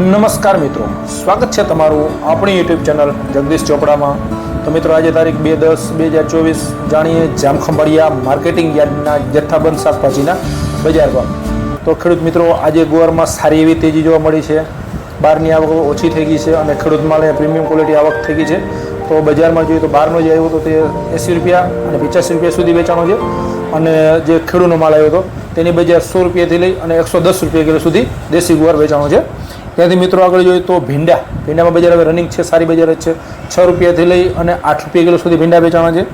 નમસ્કાર મિત્રો. સ્વાગત છે તમારું આપણી યુટ્યુબ ચેનલ જગદીશ ચોપડામાં. તો મિત્રો, આજે તારીખ બે દસ બે હજાર ચોવીસ જાણીએ જામખંભાળિયા માર્કેટિંગ યાર્ડના જથ્થાબંધ શાકભાજીના બજાર ભાવ. તો ખેડૂત મિત્રો, આજે ગુવારમાં સારી એવી તેજી જોવા મળી છે. બહારની આવક ઓછી થઈ ગઈ છે અને ખેડૂત માલે પ્રીમિયમ ક્વોલિટી આવક થઈ ગઈ છે. તો બજારમાં જોઈએ તો બહારનો જે આવ્યો હતો તે એંસી રૂપિયા અને પચાસી રૂપિયા સુધી વેચાણો છે. અને જે ખેડૂતનો માલ આવ્યો હતો તેની બજાર સો રૂપિયાથી લઈ અને એકસો દસ રૂપિયા કિલો સુધી દેશી ગુવાર વેચાણો છે. ત્યાંથી મિત્રો આગળ જોઈએ તો ભીંડા. ભીંડામાં બજાર હવે રનિંગ છે, સારી બજાર છે. છ રૂપિયાથી લઈ અને આઠ રૂપિયા કિલો સુધી ભીંડા વેચાણા છે.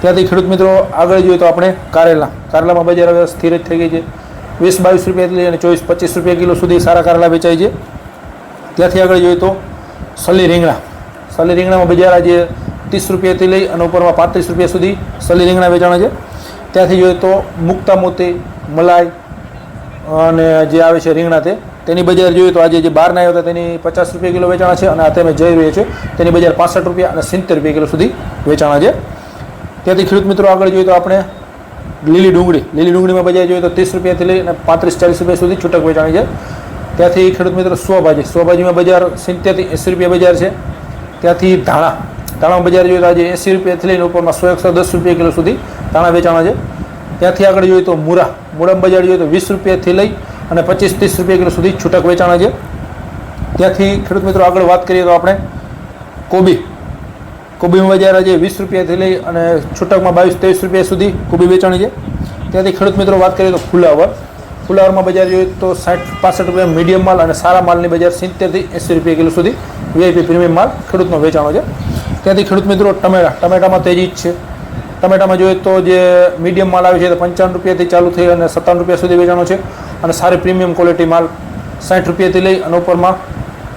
ત્યાંથી ખેડૂત મિત્રો આગળ જોઈએ તો આપણે કારેલા. કારેલામાં બજાર હવે સ્થિર જ થઈ ગઈ છે. વીસ બાવીસ રૂપિયાથી લઈ અને ચોવીસ પચીસ રૂપિયા કિલો સુધી સારા કારેલા વેચાય છે. ત્યાંથી આગળ જોઈએ તો સલી રીંગણા. સલી રીંગણામાં બજાર આજે ત્રીસ રૂપિયાથી લઈ અને ઉપરમાં પાંત્રીસ રૂપિયા સુધી સલી રીંગણા વેચાણા છે. ત્યાંથી જોઈએ તો મુક્તા મોતી, મલાઈ અને જે આવે છે રીંગણા તે તેની બજાર જોઈએ તો આજે જે બહારના આવ્યા હતા તેની પચાસ રૂપિયા કિલો વેચાણા છે અને અત્યારે જઈ રહ્યા છે. તેની બજાર પાસઠ રૂપિયા અને સિત્તેર રૂપિયા કિલો સુધી વેચાણા છે. ત્યાંથી ખેડૂત મિત્રો આગળ જોઈએ તો આપણે લીલી ડુંગળી. લીલી ડુંગળીમાં બજાર જોઈએ તો ત્રીસ રૂપિયાથી લઈ અને પાંત્રીસ ચાલીસ રૂપિયા સુધી છૂટક વેચાણી છે. ત્યાંથી ખેડૂત મિત્રો સોભાજી. સોભાજીમાં બજાર સિત્તેરથી એંસી રૂપિયા બજાર છે. ત્યાંથી ધાણા. ધાણામાં બજાર જોઈએ તો આજે એંસી રૂપિયાથી લઈને ઉપરમાં સો એકસો દસ રૂપિયા કિલો સુધી ધાણા વેચાણા છે. ત્યાંથી આગળ જોઈએ તો મુરા. મૂળામાં બજાર જોઈએ તો વીસ રૂપિયાથી લઈ અને પચીસ ત્રીસ રૂપિયા કિલો સુધી છૂટક વેચાણા છે. ત્યાંથી ખેડૂત મિત્રો આગળ વાત કરીએ તો આપણે કોબી. કોબીમાં બજાર છે વીસ રૂપિયાથી લઈ અને છૂટકમાં બાવીસ ત્રેવીસ રૂપિયા સુધી કોબી વેચાણ છે. ત્યાંથી ખેડૂત મિત્રો વાત કરીએ તો ફુલાવર. ફુલાવરમાં બજાર જોઈએ તો સાઠ પાસઠ રૂપિયા મીડિયમ માલ અને સારા માલની બજાર સિત્તેરથી એંસી રૂપિયા કિલો સુધી વીઆઈપી પ્રીમિયમ માલ ખેડૂતનો વેચાણો છે. ત્યાંથી ખેડૂત મિત્રો ટમેટા. ટમેટામાં તેજી જ છે. ટમેટામાં જોઈએ તો જે મીડિયમ માલ આવે છે તે પંચાવન રૂપિયાથી ચાલુ થઈ અને સત્તાવન રૂપિયા સુધી વેચાણો છે. અને સારી પ્રીમિયમ ક્વોલિટી માલ સાઠ રૂપિયાથી લઈ અને ઉપરમાં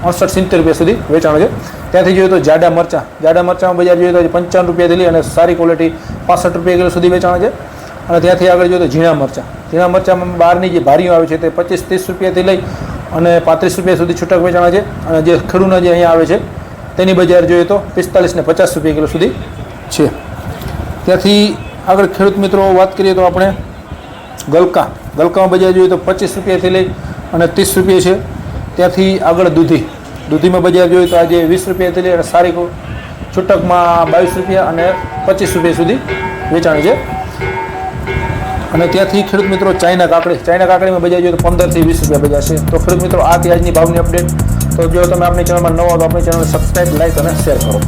અડસઠ સિત્તેર રૂપિયા સુધી વેચાણો છે. ત્યાંથી જોઈએ તો જાડા મરચાં. જાડા મરચાંમાં બજાર જોઈએ તો પંચાવન રૂપિયાથી લઈ અને સારી ક્વોલિટી પાસઠ રૂપિયા કિલો સુધી વેચાણ છે. અને ત્યાંથી આગળ જોઈએ તો ઝીણા મરચાં. ઝીણા મરચાંમાં બહારની જે ભારીઓ આવે છે તે પચીસ ત્રીસ રૂપિયાથી લઈ અને પાંત્રીસ રૂપિયા સુધી છૂટક વેચાણા છે. અને જે ખેડૂતના જે અહીંયા આવે છે, તેની બજાર જોઈએ તો પિસ્તાલીસ ને પચાસ રૂપિયા કિલો સુધી છે. ત્યાંથી આગળ ખેડૂત મિત્રો વાત કરીએ તો આપણે ગલકા. ગલકામાં બજાર જોઈએ તો પચીસ રૂપિયાથી લઈ અને ત્રીસ રૂપિયા છે. ત્યાંથી આગળ દૂધી. દૂધીમાં બજાર જોઈએ તો આજે વીસ રૂપિયાથી લઈ અને સારી છૂટકમાં બાવીસ રૂપિયા અને પચીસ રૂપિયા સુધી વેચાણી છે. અને ત્યાંથી ખેડૂત મિત્રો ચાઇના કાકડી. ચાઇના કાકડીમાં બજાર જોઈએ તો પંદરથી વીસ રૂપિયા બજાર છે. તો ખેડૂત મિત્રો આ ત્યાજની ભાવની અપડેટ તો જો તમે આપણી ચેનલમાં નવો હો તો આપણી ચેનલને સબસ્ક્રાઈબ લાઈક અને શેર કરો.